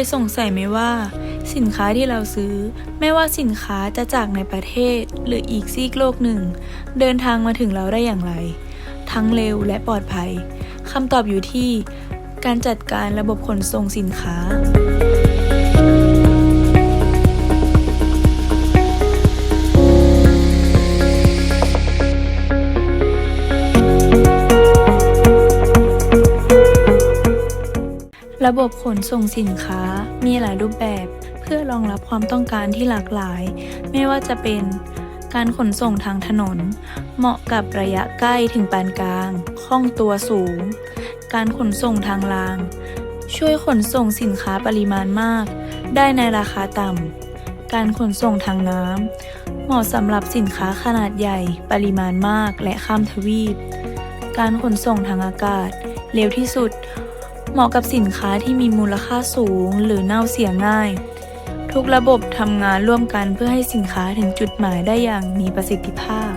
ยสงสัยไหมว่า สินค้าที่เราซื้อ ไม่ว่าสินค้าจะจากในประเทศหรืออีกซีกโลกหนึ่ง เดินทางมาถึงเราได้อย่างไร ทั้งเร็วและปลอดภัยคำตอบอยู่ที่ การจัดการระบบขนส่งสินค้า ระบบขนส่งสินค้ามีหลายรูปแบบ เพื่อรองรับความต้องการที่หลากหลาย ไม่ว่าจะเป็น การขนส่งทางถนน เหมาะกับระยะใกล้ถึงปานกลาง คล่องตัวสูง การขนส่งทางราง ช่วยขนส่งสินค้าปริมาณมาก ได้ในราคาต่ำ การขนส่งทางน้ำ เหมาะสำหรับสินค้าขนาดใหญ่ ปริมาณมากและข้ามทวีป การขนส่งทางอากาศ เร็วที่สุด เหมาะกับสินค้าที่มีมูลค่าสูงหรือเน่าเสียง่าย ทุกระบบทำงานร่วมกันเพื่อให้สินค้าถึงจุดหมายได้อย่างมีประสิทธิภาพ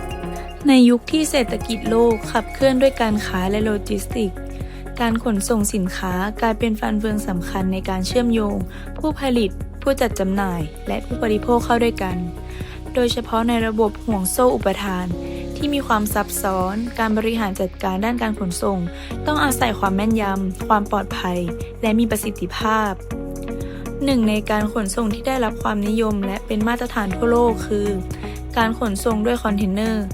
ในยุคที่เศรษฐกิจโลกขับเคลื่อนด้วยการค้าและโลจิสติกส์การขนส่งสินค้ากลายเป็นฟันเฟืองสำคัญในการเชื่อมโยง ผู้ผลิต ผู้จัดจำหน่าย และผู้บริโภคเข้าด้วยกัน โดยเฉพาะในระบบห่วงโซ่อุปทาน ที่มีความซับซ้อน การบริหารจัดการด้านการขนส่ง ต้องอาศัยความแม่นยำ ความปลอดภัย และมีประสิทธิภาพหนึ่งในการขนส่งที่ได้รับความนิยมและเป็นมาตรฐานทั่วโลกคือ การขนส่งด้วยคอนเทนเนอร์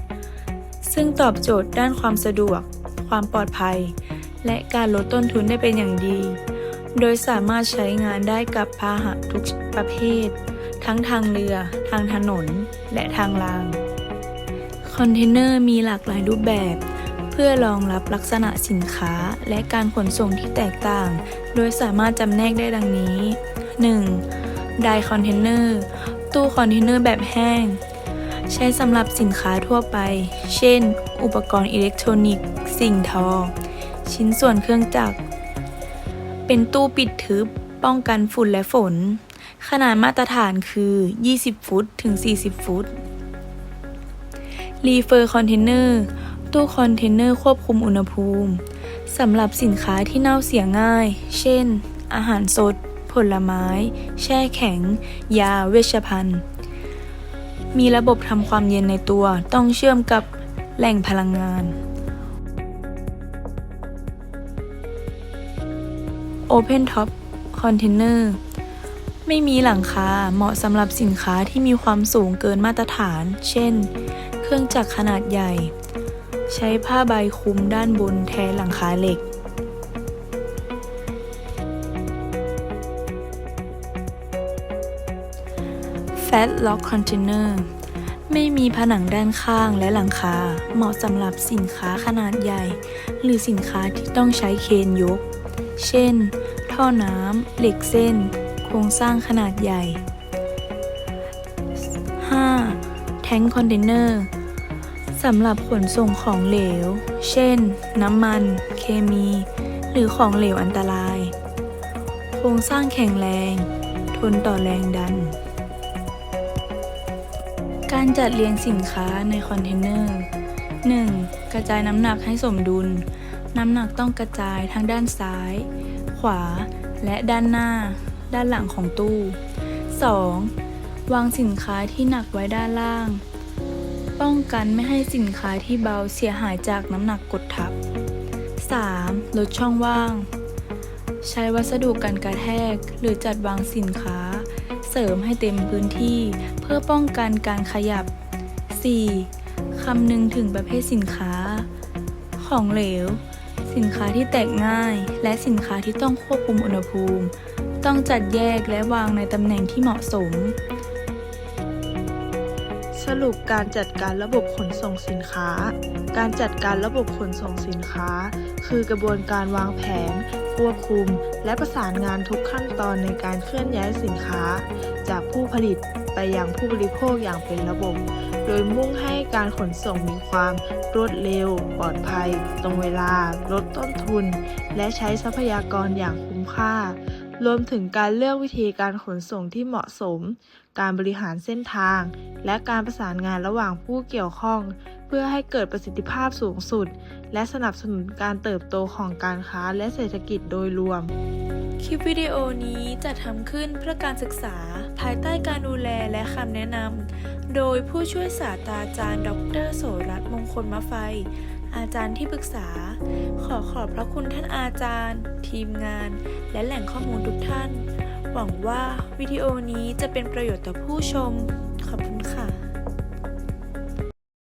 ซึ่งตอบโจทย์ด้านความสะดวก ความปลอดภัย และการลดต้นทุนได้เป็นอย่างดี โดยสามารถใช้งานได้กับพาหะทุกประเภท ทั้งทางเรือ ทางถนน และทางราง อนเทนเนอร์มีหลากหลายรูปแบบ เพื่อรองรับลักษณะสินค้าและการขนส่งที่แตกต่าง โดยสามารถจำแนกได้ดังนี้ 1. ไดคอนเทนเนอร์ตู้คอนเทนเนอร์แบบแห้ง ใช้สำหรับสินค้าทั่วไป เช่น อุปกรณ์อิเล็กทรอนิกส์ สิ่งทอ ชิ้นส่วนเครื่องจักร เป็นตู้ปิดทึบ ป้องกันฝุ่นและฝน ขนาดมาตรฐานคือ 20 ฟุตถึง 40 ฟุต รีเฟอร์คอนเทนเนอร์ตู้คอนเทนเนอร์ควบคุมอุณหภูมิสำหรับสินค้าที่เน่าเสียง่าย เช่น อาหารสด ผลไม้ แช่แข็ง ยาเวชภัณฑ์ มีระบบทำความเย็นในตัว ต้องเชื่อมกับแหล่งพลังงาน Open Top Container ไม่มีหลังคา เหมาะสำหรับสินค้าที่มีความสูงเกินมาตรฐาน เช่น เครื่องจักรขนาดใหญ่ ใช้ผ้าใบคลุมด้านบนแทนหลังคาเหล็ก Fat Lock Container ไม่มีผนังด้านข้างและหลังคา เหมาะสำหรับสินค้าขนาดใหญ่ หรือสินค้าที่ต้องใช้เคนยก เช่น ท่อน้ำ เหล็กเส้น โครงสร้างขนาดใหญ่ 5. แท้งคอนเทนเนอร์ สำหรับขนส่งของเหลว เช่น น้ำมัน เคมี หรือของเหลวอันตราย โครงสร้างแข็งแรง ทนต่อแรงดัน การจัดเรียงสินค้าในคอนเทนเนอร์ 1. กระจายน้ำหนักให้สมดุล น้ำหนักต้องกระจายทั้งด้านซ้าย ขวา และด้านหน้า ด้านหลังของตู้ 2. วางสินค้าที่หนักไว้ด้านล่าง ป้องกันไม่ให้สินค้าที่เบาเสียหายจากน้ำหนักกดทับ 3. ลดช่องว่าง ใช้วัสดุกันกระแทก หรือจัดวางสินค้า เสริมให้เต็มพื้นที่ เพื่อป้องกันการขยับ 4. คำนึงถึงประเภทสินค้า ของเหลว สินค้าที่แตกง่าย และสินค้าที่ต้องควบคุมอุณหภูมิ ต้องจัดแยกและวางในตำแหน่งที่เหมาะสม สรุปการจัดการระบบขนส่งสินค้า การจัดการระบบขนส่งสินค้า คือกระบวนการวางแผน ควบคุม และประสานงานทุกขั้นตอนในการเคลื่อนย้ายสินค้า จากผู้ผลิตไปยังผู้บริโภคอย่างเป็นระบบ โดยมุ่งให้การขนส่งมีความรวดเร็ว ปลอดภัย ตรงเวลา ลดต้นทุน และใช้ทรัพยากรอย่างคุ้มค่า รวมถึงการเลือกวิธีการขนส่งที่เหมาะสม การบริหารเส้นทาง และการประสานงานระหว่างผู้เกี่ยวข้อง เพื่อให้เกิดประสิทธิภาพสูงสุด และสนับสนุนการเติบโตของการค้าและเศรษฐกิจโดยรวม คลิปวิดีโอนี้จะทำขึ้นเพื่อการศึกษา ภายใต้การดูแลและคำแนะนำโดยผู้ช่วยศาสตราจารย์ ดร โสรัตน์มงคลมะไฟ อาจารย์ที่ปรึกษา ขอขอบพระคุณท่านอาจารย์ ทีมงาน และแหล่งข้อมูลทุกท่าน หวังว่าวิดีโอนี้จะเป็นประโยชน์ต่อผู้ชม ขอบคุณค่ะ